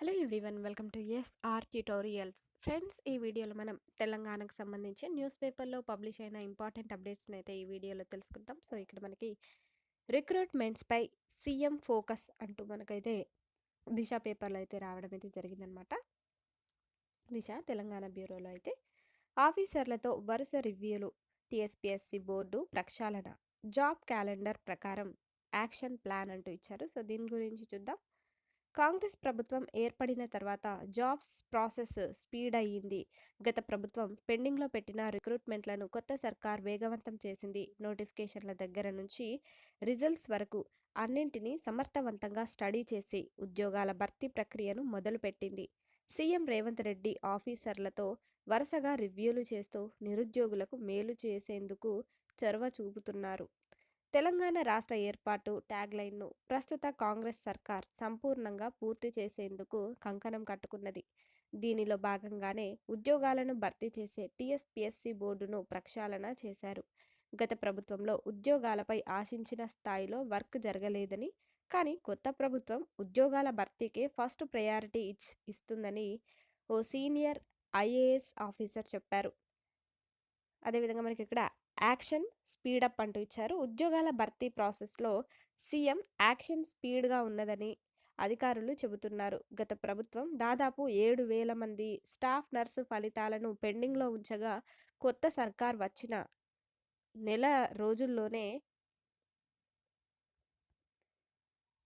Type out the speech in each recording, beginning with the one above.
Hello everyone welcome to SR tutorials. Friends ఈ వీడియోలో మనం తెలంగాణకు సంబంధించి న్యూస్ పేపర్లో పబ్లిష్ అయిన ఇంపార్టెంట్ అప్డేట్స్ని అయితే ఈ వీడియోలో తెలుసుకుందాం. సో ఇక్కడ మనకి రిక్రూట్మెంట్స్పై సీఎం ఫోకస్ అంటూ మనకైతే దిశ పేపర్లో అయితే రావడం అయితే జరిగిందనమాట దిశ తెలంగాణ బ్యూరోలో అయితే ఆఫీసర్లతో వరుస రివ్యూలు టీఎస్పీఎస్సీ బోర్డు ప్రక్షాళన జాబ్ క్యాలెండర్ ప్రకారం యాక్షన్ ప్లాన్ అంటూ ఇచ్చారు. సో దీని గురించి చూద్దాం. కాంగ్రెస్ ప్రభుత్వం ఏర్పడిన తర్వాత జాబ్స్ ప్రాసెస్ స్పీడ్ అయ్యింది. గత ప్రభుత్వం పెండింగ్లో పెట్టిన రిక్రూట్మెంట్లను కొత్త సర్కార్ వేగవంతం చేసింది. నోటిఫికేషన్ల దగ్గర నుంచి రిజల్ట్స్ వరకు అన్నింటినీ సమర్థవంతంగా స్టడీ చేసి ఉద్యోగాల భర్తీ ప్రక్రియను మొదలుపెట్టింది. సీఎం రేవంత్ రెడ్డి ఆఫీసర్లతో వరుసగా రివ్యూలు చేస్తూ నిరుద్యోగులకు మేలు చేసేందుకు చొరవ చూపుతున్నారు. తెలంగాణ రాష్ట్ర ఏర్పాటు ట్యాగ్లైన్ను ప్రస్తుత కాంగ్రెస్ సర్కార్ సంపూర్ణంగా పూర్తి చేసేందుకు కంకణం కట్టుకున్నది. దీనిలో భాగంగానే ఉద్యోగాలను భర్తీ చేసే టీఎస్పీఎస్సీ బోర్డును ప్రక్షాళన చేశారు. గత ప్రభుత్వంలో ఉద్యోగాలపై ఆశించిన స్థాయిలో వర్క్ జరగలేదని కానీ కొత్త ప్రభుత్వం ఉద్యోగాల భర్తీకే ఫస్ట్ ప్రయారిటీ ఇచ్ ఇస్తుందని ఓ సీనియర్ ఐఏఎస్ ఆఫీసర్ చెప్పారు. అదేవిధంగా మనకి ఇక్కడ యాక్షన్ స్పీడప్ అంటూ ఇచ్చారు. ఉద్యోగాల భర్తీ ప్రాసెస్లో సీఎం యాక్షన్ స్పీడ్గా ఉన్నదని అధికారులు చెబుతున్నారు. గత ప్రభుత్వం దాదాపు ఏడు వేల మంది స్టాఫ్ నర్సు ఫలితాలను పెండింగ్లో ఉంచగా కొత్త సర్కార్ వచ్చిన నెల రోజుల్లోనే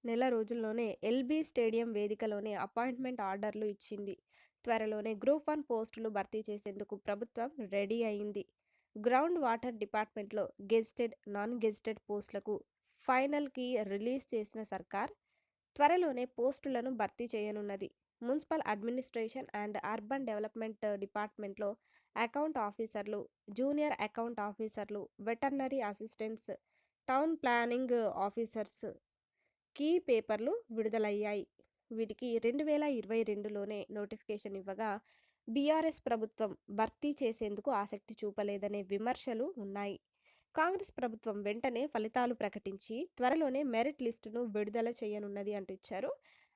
నెల రోజుల్లోనే ఎల్బీ స్టేడియం వేదికలోనే అపాయింట్మెంట్ ఆర్డర్లు ఇచ్చింది. త్వరలోనే గ్రూప్ వన్ పోస్టులు భర్తీ చేసేందుకు ప్రభుత్వం రెడీ అయింది. గ్రౌండ్ వాటర్ డిపార్ట్మెంట్లో గెజిటెడ్ నాన్ గెజిటెడ్ పోస్టులకు ఫైనల్కి రిలీజ్ చేసిన సర్కార్ త్వరలోనే పోస్టులను భర్తీ చేయనున్నది. Municipal administration and urban development డిపార్ట్మెంట్లో అకౌంట్ ఆఫీసర్లు జూనియర్ అకౌంట్ ఆఫీసర్లు veterinary assistants town planning officers key పేపర్లు విడుదలయ్యాయి. వీటికి రెండు వేల ఇరవై రెండులోనే నోటిఫికేషన్ ఇవ్వగా బీఆర్ఎస్ ప్రభుత్వం భర్తీ చేసేందుకు ఆసక్తి చూపలేదనే విమర్శలు ఉన్నాయి. కాంగ్రెస్ ప్రభుత్వం వెంటనే ఫలితాలు ప్రకటించి త్వరలోనే మెరిట్ లిస్టును విడుదల చేయనున్నది అంటూ ఇచ్చారు.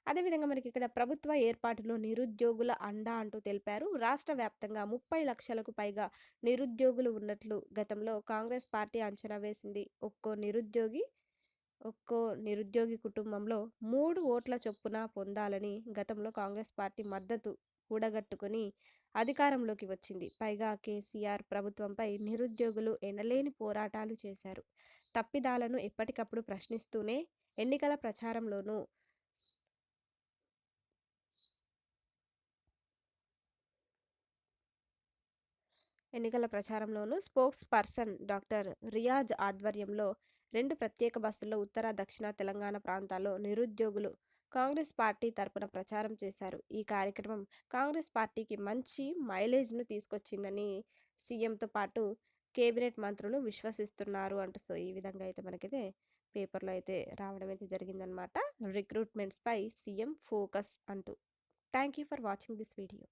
అదేవిధంగా మనకి ఇక్కడ ప్రభుత్వ ఏర్పాటులో నిరుద్యోగుల అండా అంటూ తెలిపారు. రాష్ట్ర వ్యాప్తంగా ముప్పై లక్షలకు పైగా నిరుద్యోగులు ఉన్నట్లు గతంలో కాంగ్రెస్ పార్టీ అంచనా వేసింది. ఒక్కో నిరుద్యోగి ఒక్కో నిరుద్యోగి కుటుంబంలో మూడు ఓట్ల చొప్పున పొందాలని గతంలో కాంగ్రెస్ పార్టీ మద్దతు కూడగట్టుకుని అధికారంలోకి వచ్చింది. పైగా కేసీఆర్ ప్రభుత్వంపై నిరుద్యోగులు ఎనలేని పోరాటాలు చేశారు. తప్పిదాలను ఎప్పటికప్పుడు ప్రశ్నిస్తూనే ఎన్నికల ప్రచారంలోనూ ఎన్నికల ప్రచారంలోనూ స్పోక్స్ పర్సన్ డాక్టర్ రియాజ్ ఆధ్వర్యంలో రెండు ప్రత్యేక బస్సుల్లో ఉత్తర దక్షిణ తెలంగాణ ప్రాంతాల్లో నిరుద్యోగులు కాంగ్రెస్ పార్టీ తరపున ప్రచారం చేశారు. ఈ కార్యక్రమం కాంగ్రెస్ పార్టీకి మంచి మైలేజ్ను తీసుకొచ్చిందని సీఎంతో పాటు కేబినెట్ మంత్రులు విశ్వసిస్తున్నారు అంటూ సో ఈ విధంగా అయితే మనకైతే పేపర్లో అయితే రావడం అయితే జరిగిందనమాట రిక్రూట్మెంట్స్పై సీఎం ఫోకస్ అంటూ. Thank you for watching this video.